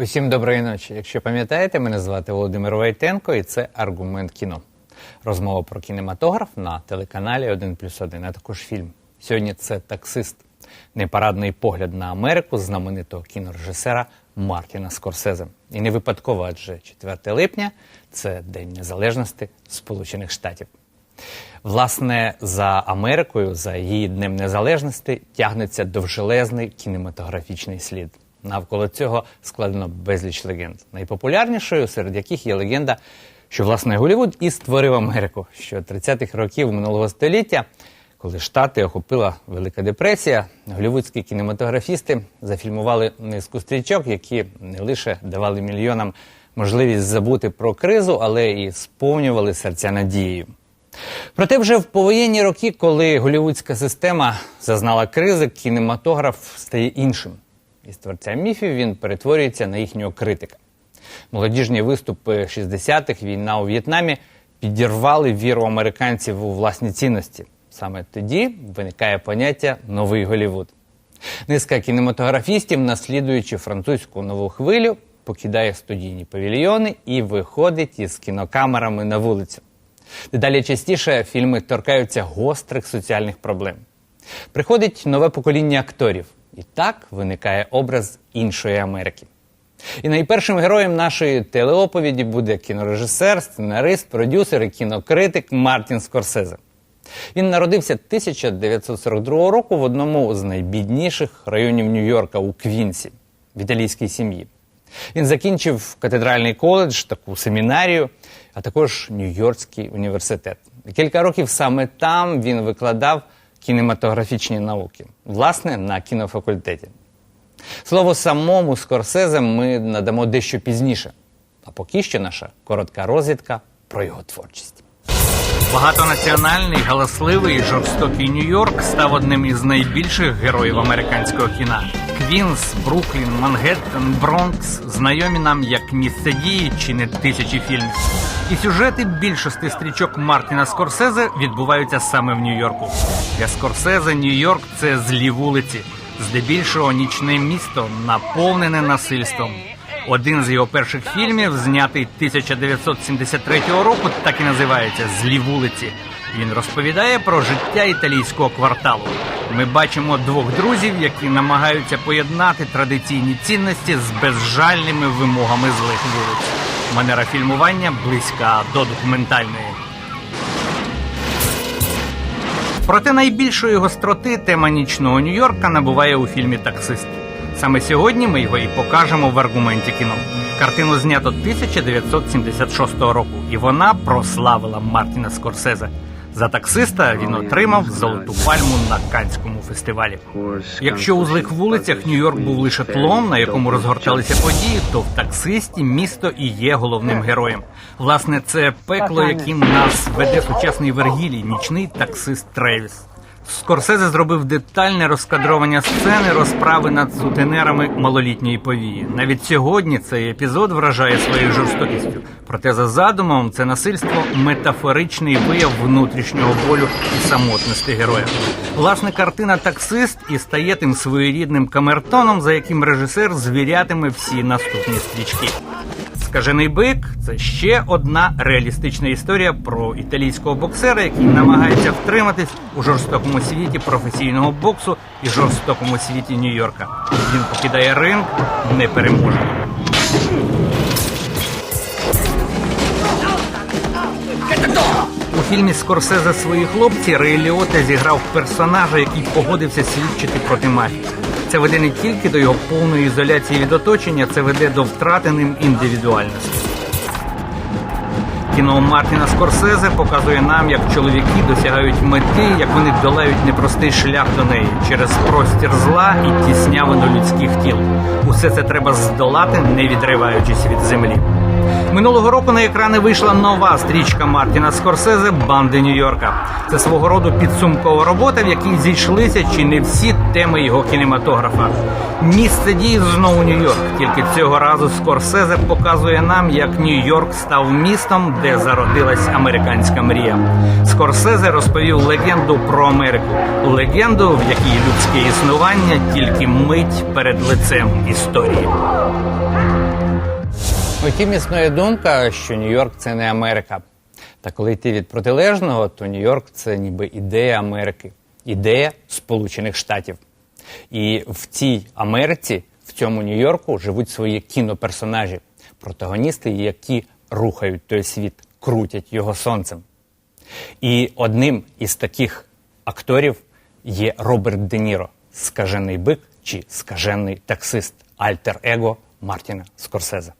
Усім доброї ночі. Якщо пам'ятаєте, мене звати Володимир Войтенко, і це аргумент кіно. Розмова про кінематограф на телеканалі 1 плюс 1, а також фільм. Сьогодні це таксист. Непарадний погляд на Америку знаменитого кінорежисера Мартіна Скорсезе. І не випадково, адже 4 липня це День Незалежності Сполучених Штатів. Власне, за Америкою, за її Днем Незалежності, тягнеться довжелезний кінематографічний слід. Навколо цього складено безліч легенд. Найпопулярнішою серед яких є легенда, що власне Голлівуд і створив Америку, що 30-х років минулого століття, коли Штати охопила Велика депресія, голлівудські кінематографісти зафільмували низку стрічок, які не лише давали мільйонам можливість забути про кризу, але і сповнювали серця надією. Проте вже в повоєнні роки, коли голівудська система зазнала кризи, кінематограф стає іншим. Із творця міфів він перетворюється на їхнього критика. Молодіжні виступи 60-х, війна у В'єтнамі підірвали віру американців у власні цінності. Саме тоді виникає поняття новий Голівуд. Низка кінематографістів, наслідуючи французьку нову хвилю, покидає студійні павільйони і виходить із кінокамерами на вулицю. Дедалі частіше фільми торкаються гострих соціальних проблем. Приходить нове покоління акторів, і так виникає образ іншої Америки. І найпершим героєм нашої телеоповіді буде кінорежисер, сценарист, продюсер і кінокритик Мартін Скорсезе. Він народився 1942 року в одному з найбідніших районів Нью-Йорка у Квінсі в італійській сім'ї. Він закінчив катедральний коледж, таку семінарію, а також Нью-Йоркський університет. Кілька років саме там він викладав кінематографічні науки, власне, на кінофакультеті. Слово самому Скорсезе ми надамо дещо пізніше. А поки що наша коротка розвідка про його творчість. Багатонаціональний, галасливий і жорстокий Нью-Йорк став одним із найбільших героїв американського кіна. Квінс, Бруклін, Мангеттен, Бронкс знайомі нам як місце дії чи не тисячі фільмів. І сюжети більшості стрічок Мартіна Скорсезе відбуваються саме в Нью-Йорку. Для Скорсезе Нью-Йорк це злі вулиці, здебільшого нічне місто, наповнене насильством. Один з його перших фільмів, знятий 1973 року, так і називається Злі вулиці. Він розповідає про життя італійського кварталу. Ми бачимо двох друзів, які намагаються поєднати традиційні цінності з безжальними вимогами злих вулиць. Манера фільмування близька до документальної. Проте найбільшої гостроти тема нічного Нью-Йорка набуває у фільмі Таксист. Саме сьогодні ми його і покажемо в аргументі кіно. Картину знято 1976 року, і вона прославила Мартіна Скорсезе. За таксиста він отримав золоту пальму на Канському фестивалі. Якщо у злих вулицях Нью-Йорк був лише тлом, на якому розгорталися події, то в таксисті місто і є головним героєм. Власне, це пекло, яким нас веде сучасний Вергілій, нічний таксист Тревіс. Скорсезе зробив детальне розкадровання сцени розправи над сутенерами малолітньої повії. Навіть сьогодні цей епізод вражає своєю жорстокістю. Проте за задумом це насильство метафоричний вияв внутрішнього болю і самотності героя. Власне, картина таксист і стає тим своєрідним камертоном, за яким режисер звірятиме всі наступні стрічки. Скажений бик це ще одна реалістична історія про італійського боксера, який намагається втриматись у жорстокому світі професійного боксу і жорстокому світі Нью-Йорка. Він покидає ринг непереможним. У фільмі Скорсезе свої хлопці Рей зіграв персонажа, який погодився свідчити проти мафії. Це веде не тільки до його повної ізоляції від оточення, це веде до втрати ним індивідуальності. Кіно Мартіна Скорсезе показує нам, як чоловіки досягають мети, як вони долають непростий шлях до неї через простір зла і тіснявину людських тіл. Усе це треба здолати, не відриваючись від землі. Минулого року на екрани вийшла нова стрічка Мартіна Скорсезе Банди Нью-Йорка. Це свого роду підсумкова робота, в якій зійшлися чи не всі теми його кінематографа. Місце дії знову Нью-Йорк. Тільки цього разу Скорсезе показує нам, як Нью-Йорк став містом, де зародилась американська мрія. Скорсезе розповів легенду про Америку, легенду, в якій людське існування тільки мить перед лицем історії. Утім, існує думка, що Нью-Йорк це не Америка. Та коли йти від протилежного, то Нью-Йорк це ніби ідея Америки, ідея Сполучених Штатів. І в цій Америці, в цьому Нью-Йорку, живуть свої кіноперсонажі, протагоністи, які рухають той світ, крутять його сонцем. І одним із таких акторів є Роберт Де Ніро, скажений бик чи скажений таксист, альтер-его Мартіна Скорсезе.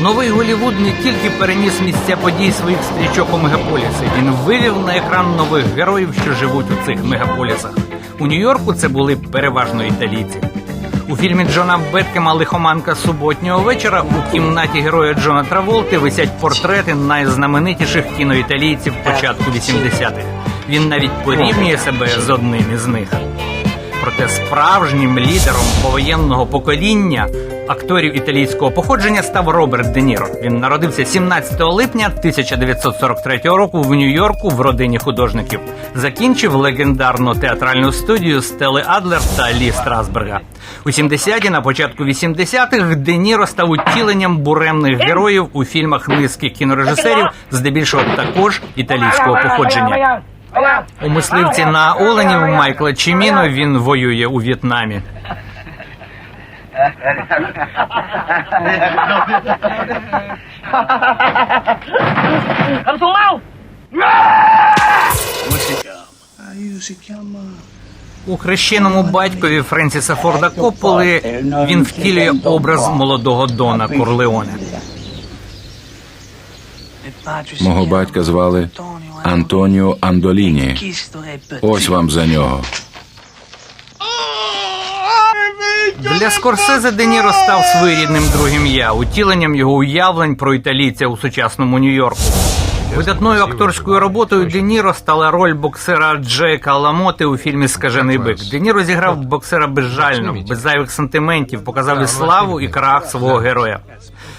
Новий Голівуд не тільки переніс місця подій своїх стрічок у мегаполіси, він вивів на екран нових героїв, що живуть у цих мегаполісах. У Нью-Йорку це були переважно італійці. У фільмі Джона Беткема Лихоманка суботнього вечора у кімнаті героя Джона Траволти висять портрети найзнаменитіших кіноіталійців початку 80-х. Він навіть порівнює себе з одним із них. Проте справжнім лідером повоєнного покоління акторів італійського походження став Роберт Де Ніро. Він народився 17 липня 1943 року в Нью-Йорку в родині художників. Закінчив легендарну театральну студію Стели Адлер та Лі Страсберга. У 70-ті, на початку 80-х, Де Ніро став утіленням буремних героїв у фільмах низки кінорежисерів, здебільшого також італійського походження. У мисливці на оленів Майкла Чіміно він воює у В'єтнамі. Cầm xuống mau У хрещеному батькові Френсіса Форда Копполи він втілює образ молодого Дона Корлеоне. Мого батька звали Антоніо Андоліні. Ось вам за нього. Для Скорсезе Де Ніро став своєрідним другим я, утіленням його уявлень про італійця у сучасному Нью-Йорку. Видатною акторською роботою Де Ніро стала роль боксера Джейка Ламоти у фільмі Скажений бик. Де Ніро зіграв боксера безжально, без зайвих сантиментів, показав і славу і крах свого героя.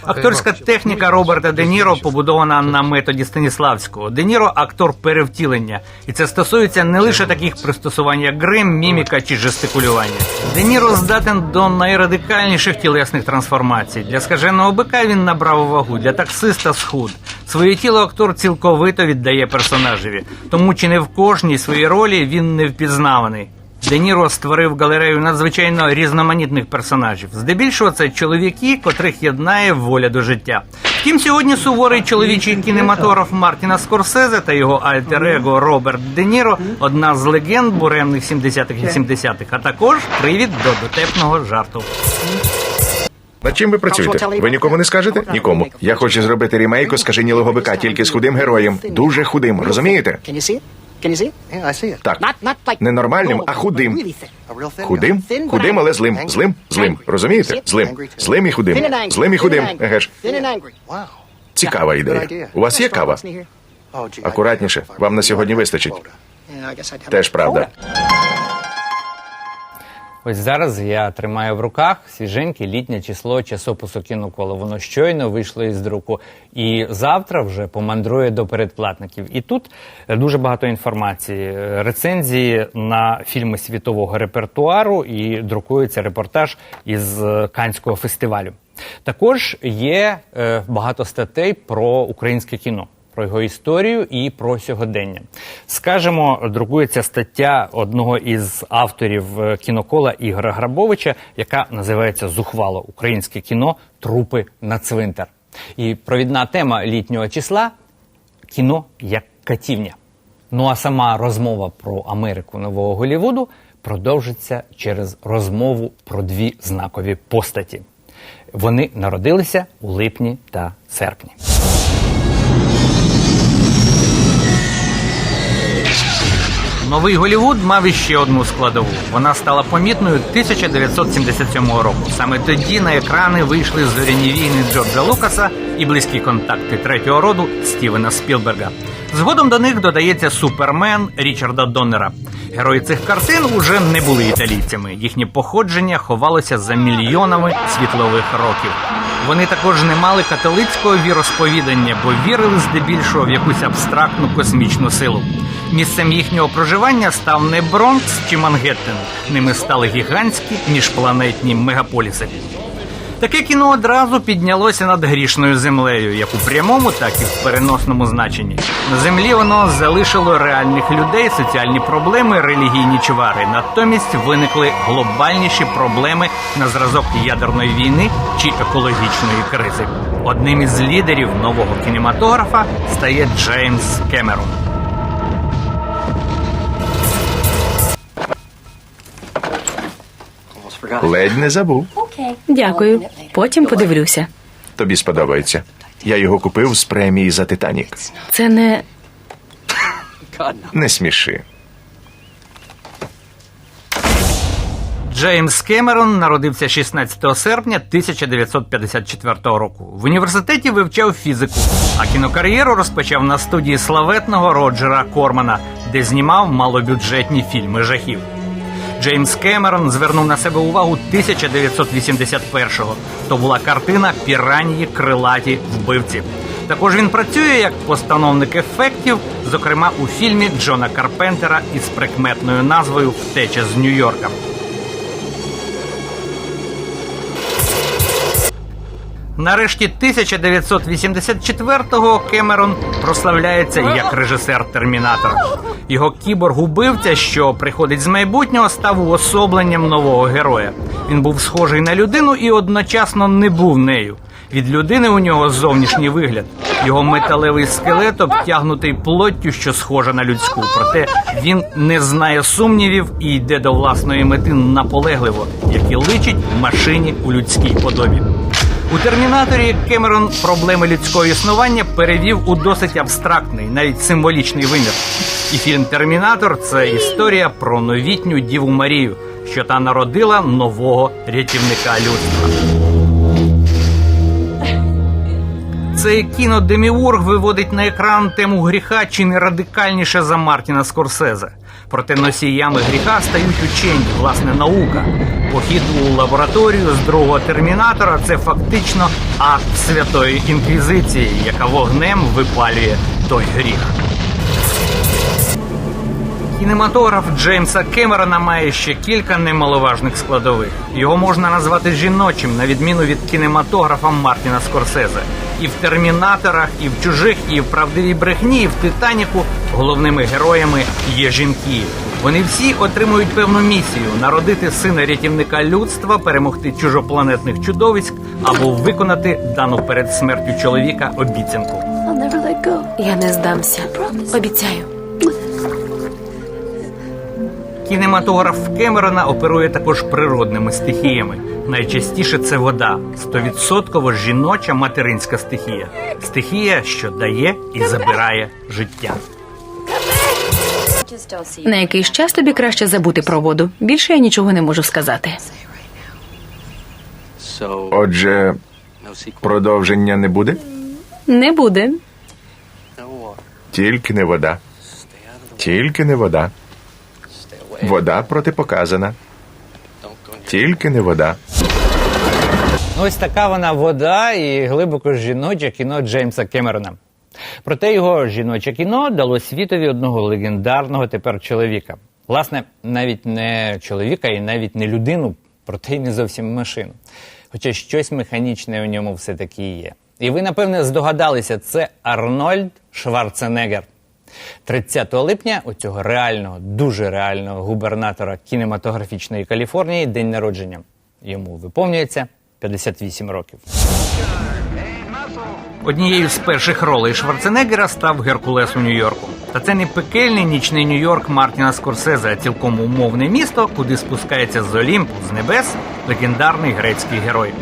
Акторська техніка Роберта Де Ніро побудована на методі Станіславського. Де Ніро – актор перевтілення, і це стосується не лише таких пристосувань, як грим, міміка чи жестикулювання. Де Ніро здатен до найрадикальніших тілесних трансформацій. Для скаженого бика він набрав вагу, для таксиста схуд. Своє тіло актор цілковито віддає персонажеві, тому чи не в кожній своїй ролі він не впізнаваний. Де Ніро створив галерею надзвичайно різноманітних персонажів. Здебільшого це чоловіки, котрих єднає воля до життя. Втім, сьогодні суворий чоловічий кінематограф Мартіна Скорсезе та його альтер-его Роберт Де Ніро – одна з легенд буремних 70-х і 70-х, а також привід до дотепного жарту. Над чим ви працюєте? Ви нікому не скажете? Нікому. Я хочу зробити рімейку скаженілого бика тільки з худим героєм. Дуже худим, розумієте? Так. Не нормальним, а худим. Худим? Худим, але злим. Злим? Злим. Розумієте? Злим. Злим і худим. Злим і худим. Еге ж. Цікава ідея. У вас є кава? Oh, Акуратніше. Вам на сьогодні вистачить. Теж a правда. Ось зараз я тримаю в руках свіженьке літнє число часопису кіноколо. Воно щойно вийшло із друку. І завтра вже помандрує до передплатників. І тут дуже багато інформації, Е, рецензії на фільми світового репертуару і друкується репортаж із е, Канського фестивалю. Також є е, багато статей про українське кіно про його історію і про сьогодення. Скажемо, друкується стаття одного із авторів е, кінокола Ігора Грабовича, яка називається Зухвало Українське кіно Трупи на цвинтар. І провідна тема літнього числа кіно як катівня. Ну а сама розмова про Америку нового Голівуду продовжиться через розмову про дві знакові постаті. Вони народилися у липні та серпні. Новий Голівуд мав іще одну складову. Вона стала помітною 1977 року. Саме тоді на екрани вийшли зоряні війни Джорджа Лукаса і близькі контакти третього роду Стівена Спілберга. Згодом до них додається Супермен Річарда Доннера. Герої цих картин уже не були італійцями. Їхнє походження ховалося за мільйонами світлових років. Вони також не мали католицького віросповідання, бо вірили здебільшого в якусь абстрактну космічну силу. Місцем їхнього проживання став не Бронкс чи Мангеттен. Ними стали гігантські міжпланетні мегаполіси. Таке кіно одразу піднялося над грішною землею, як у прямому, так і в переносному значенні. На землі воно залишило реальних людей, соціальні проблеми, релігійні чвари. Натомість виникли глобальніші проблеми на зразок ядерної війни чи екологічної кризи. Одним із лідерів нового кінематографа стає Джеймс Кемерон. Ледь не забув. Дякую. Потім подивлюся. Тобі сподобається. Я його купив з премії за Титанік. Це не Не сміши. Джеймс Кемерон народився 16 серпня 1954 року. В університеті вивчав фізику, а кінокар'єру розпочав на студії славетного Роджера Кормана, де знімав малобюджетні фільми жахів. Джеймс Кемерон звернув на себе увагу 1981-го. То була картина Піранії крилаті вбивці. Також він працює як постановник ефектів, зокрема у фільмі Джона Карпентера із прикметною назвою Втеча з Нью-Йорка. Нарешті 1984-го Кемерон прославляється як режисер Термінатора. Його кіборг-убивця, що приходить з майбутнього, став уособленням нового героя. Він був схожий на людину і одночасно не був нею. Від людини у нього зовнішній вигляд. Його металевий скелет обтягнутий плоттю, що схожа на людську. Проте він не знає сумнівів і йде до власної мети наполегливо, як і личить машині у людській подобі. У термінаторі Кемерон проблеми людського існування перевів у досить абстрактний, навіть символічний вимір. І фільм Термінатор це історія про новітню Діву Марію, що та народила нового рятівника людства. Цей кінодеміург виводить на екран тему гріха чи не радикальніше за Мартіна Скорсезе. Проте носіями гріха стають учені, власне, наука. Похід у лабораторію з другого термінатора це фактично акт святої інквізиції, яка вогнем випалює той гріх. Кінематограф Джеймса Кемерона має ще кілька немаловажних складових. Його можна назвати жіночим, на відміну від кінематографа Мартіна Скорсезе. І в термінаторах, і в чужих, і в правдивій брехні, і в Титаніку головними героями є жінки. Вони всі отримують певну місію народити сина рятівника людства, перемогти чужопланетних чудовиськ або виконати дану перед смертю чоловіка обіцянку. я не здамся. Обіцяю. Кінематограф Кемерона оперує також природними стихіями. Найчастіше це вода, стовідсотково жіноча материнська стихія. Стихія, що дає і забирає життя. На якийсь час тобі краще забути про воду. Більше я нічого не можу сказати. Отже, продовження не буде? Не буде. Тільки не вода. Тільки не вода. Вода протипоказана. Тільки не вода. Ну, Ось така вона вода і глибоко жіноче кіно Джеймса Кемерона. Проте його жіноче кіно дало світові одного легендарного тепер чоловіка. Власне, навіть не чоловіка і навіть не людину, проте й не зовсім машину. Хоча щось механічне у ньому все-таки є. І ви, напевне, здогадалися, це Арнольд Шварценеггер. 30 липня у цього реального, дуже реального губернатора кінематографічної Каліфорнії день народження. Йому виповнюється 58 років. Однією з перших ролей Шварценеггера став Геркулес у Нью-Йорку. Та це не пекельний нічний Нью-Йорк Мартіна Скорсезе, а цілком умовне місто, куди спускається з Олімпу, з небес легендарний грецький герой.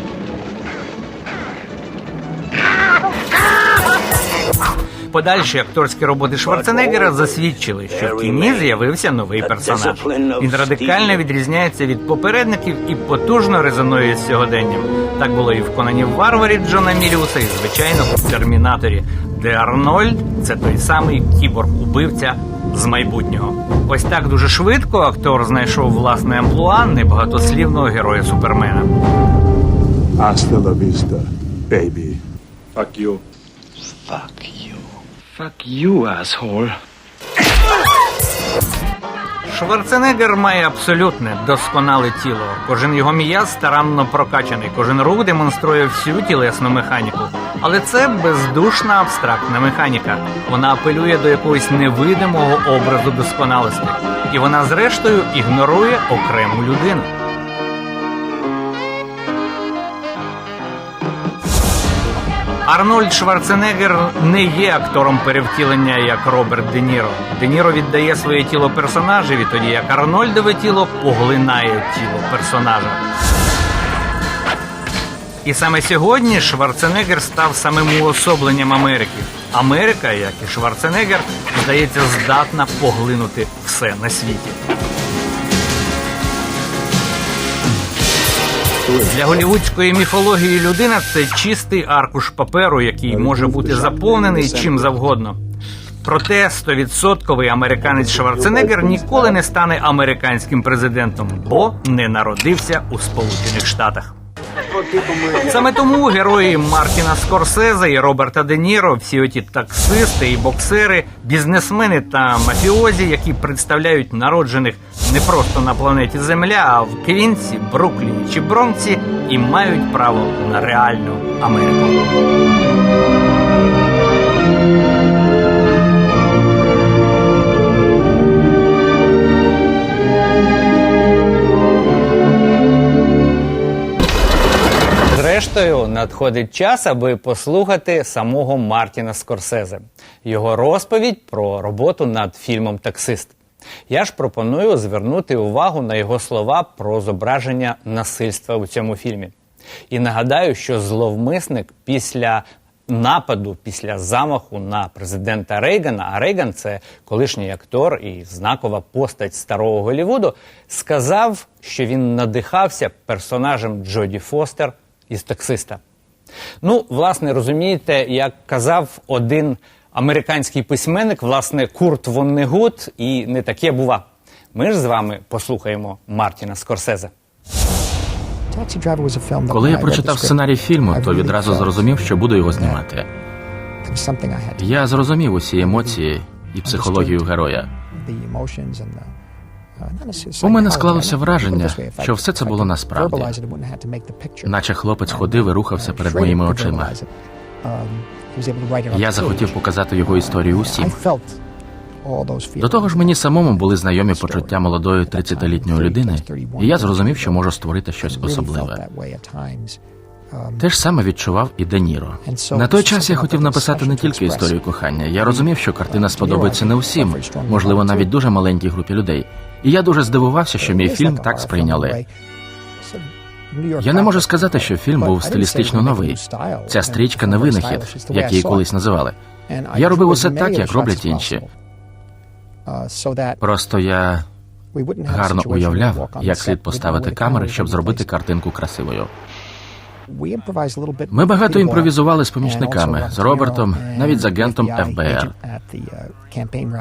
Подальші акторські роботи Шварценеггера засвідчили, що в кіні з'явився новий персонаж. Він радикально відрізняється від попередників і потужно резонує з сьогоденням. Так було і в Конані Варварі Джона Міліуса, і звичайно в Термінаторі, де Арнольд це той самий кіборг-убивця з майбутнього. Ось так дуже швидко актор знайшов власне амплуа небагатослівного героя Супермена. Hasta la vista, baby. Fuck you. Fuck you, asshole. Шварценеггер має абсолютне досконале тіло. Кожен його м'яз старанно прокачаний, кожен рух демонструє всю тілесну механіку. Але це бездушна абстрактна механіка. Вона апелює до якогось невидимого образу досконалості, і вона, зрештою, ігнорує окрему людину. Арнольд Шварценеггер не є актором перевтілення як Роберт Де Ніро. Де Ніро віддає своє тіло персонажеві, тоді як Арнольдове тіло поглинає тіло персонажа. І саме сьогодні Шварценеггер став самим уособленням Америки. Америка, як і Шварценеггер, здається, здатна поглинути все на світі. Для голівудської міфології людина це чистий аркуш паперу, який може бути заповнений чим завгодно. Проте 100% американець Шварценеггер ніколи не стане американським президентом, бо не народився у Сполучених Штатах. Саме тому герої Мартіна Скорсезе і Роберта Де Ніро, всі оті таксисти і боксери, бізнесмени та мафіозі, які представляють народжених не просто на планеті Земля, а в Квінці, Брукліні чи Бронксі, і мають право на реальну Америку. Зрештою, надходить час, аби послухати самого Мартіна Скорсезе, його розповідь про роботу над фільмом Таксист. Я ж пропоную звернути увагу на його слова про зображення насильства у цьому фільмі. І нагадаю, що зловмисник після нападу, після замаху на президента Рейгана, а Рейган це колишній актор і знакова постать старого Голлівуду, сказав, що він надихався персонажем Джоді Фостер із таксиста. Ну, власне, розумієте, як казав один американський письменник, власне, Курт Воннегут, і не таке бува. Ми ж з вами послухаємо Мартіна Скорсезе. Коли я прочитав сценарій фільму, то відразу зрозумів, що буду його знімати. Я зрозумів усі емоції і психологію героя. У мене склалося враження, що все це було насправді. Наче хлопець ходив і рухався перед моїми очима. Я захотів показати його історію усім. До того ж, мені самому були знайомі почуття молодої 30-літньої людини, і я зрозумів, що можу створити щось особливе. Те ж саме відчував і Де Ніро. На той час я хотів написати не тільки історію кохання. Я розумів, що картина сподобається не усім, можливо, навіть дуже маленькій групі людей. І я дуже здивувався, що мій фільм так сприйняли. Я не можу сказати, що фільм був стилістично новий. Ця стрічка не винахід, як її колись називали. Я робив усе так, як роблять інші. Просто я гарно уявляв, як слід поставити камери, щоб зробити картинку красивою. Ми багато імпровізували з помічниками, з Робертом, навіть з агентом ФБР.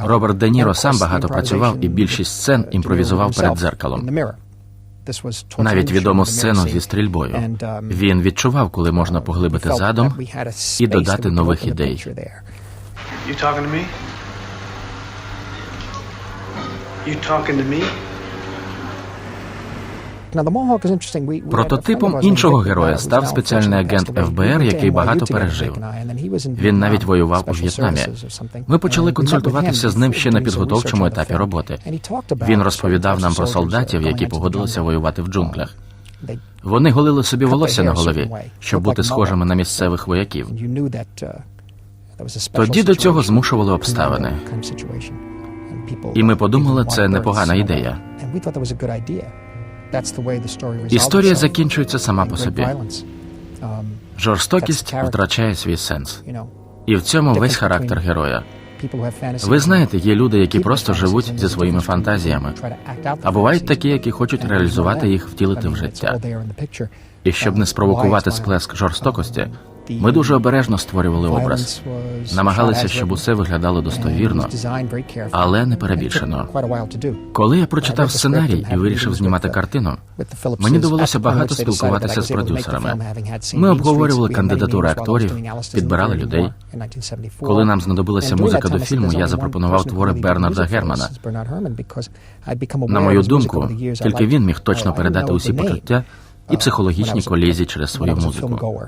Роберт Де Ніро сам багато працював і більшість сцен імпровізував перед дзеркалом. Навіть відому сцену зі стрільбою. Він відчував, коли можна поглибити задум і додати нових ідей. You talking to me? You talking to me? Прототипом іншого героя став спеціальний агент ФБР, який багато пережив. Він навіть воював у В'єтнамі. Ми почали консультуватися з ним ще на підготовчому етапі роботи. Він розповідав нам про солдатів, які погодилися воювати в джунглях. Вони голили собі волосся на голові, щоб бути схожими на місцевих вояків. Тоді до цього змушували обставини. І ми подумали, це непогана ідея. Історія закінчується сама по собі. Жорстокість втрачає свій сенс. І в цьому весь характер героя. Ви знаєте, є люди, які просто живуть зі своїми фантазіями, а бувають такі, які хочуть реалізувати їх, втілити в життя. І щоб не спровокувати сплеск жорстокості, Ми дуже обережно створювали образ, намагалися, щоб усе виглядало достовірно, але не перебільшено. Коли я прочитав сценарій і вирішив знімати картину, мені довелося багато спілкуватися з продюсерами. Ми обговорювали кандидатури акторів, підбирали людей. Коли нам знадобилася музика до фільму, я запропонував твори Бернарда Германа. На мою думку, тільки він міг точно передати усі почуття і психологічні колізії через свою музику.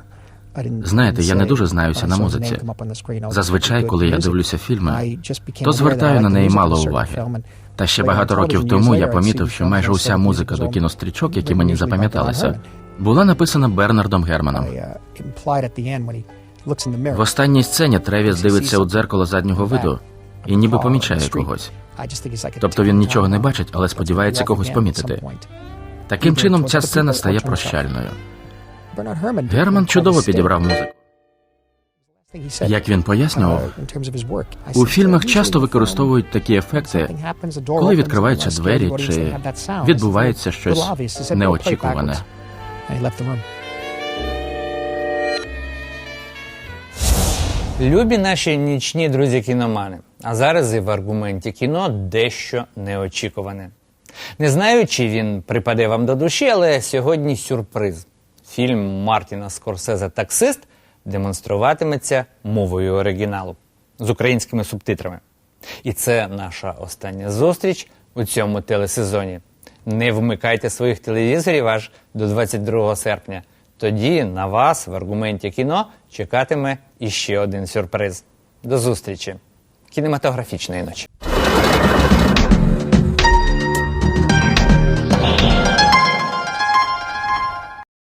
Знаєте, я не дуже знаюся на музиці. Зазвичай, коли я дивлюся фільми, то звертаю на неї мало уваги. Та ще багато років тому я помітив, що майже уся музика до кінострічок, які мені запам'яталися, була написана Бернардом Германом. В останній сцені Тревіс дивиться у дзеркало заднього виду і ніби помічає когось. Тобто він нічого не бачить, але сподівається когось помітити. Таким чином, ця сцена стає прощальною. Герман чудово підібрав музику. Як він пояснював, у фільмах часто використовують такі ефекти, коли відкриваються двері чи відбувається щось неочікуване. Любі наші нічні друзі кіномани. А зараз і в аргументі кіно дещо неочікуване. Не знаю, чи він припаде вам до душі, але сьогодні сюрприз. Фільм Мартіна Скорсезе Таксист демонструватиметься мовою оригіналу з українськими субтитрами. І це наша остання зустріч у цьому телесезоні. Не вмикайте своїх телевізорів аж до 22 серпня. Тоді на вас в аргументі кіно чекатиме іще один сюрприз. До зустрічі. Кінематографічної ночі.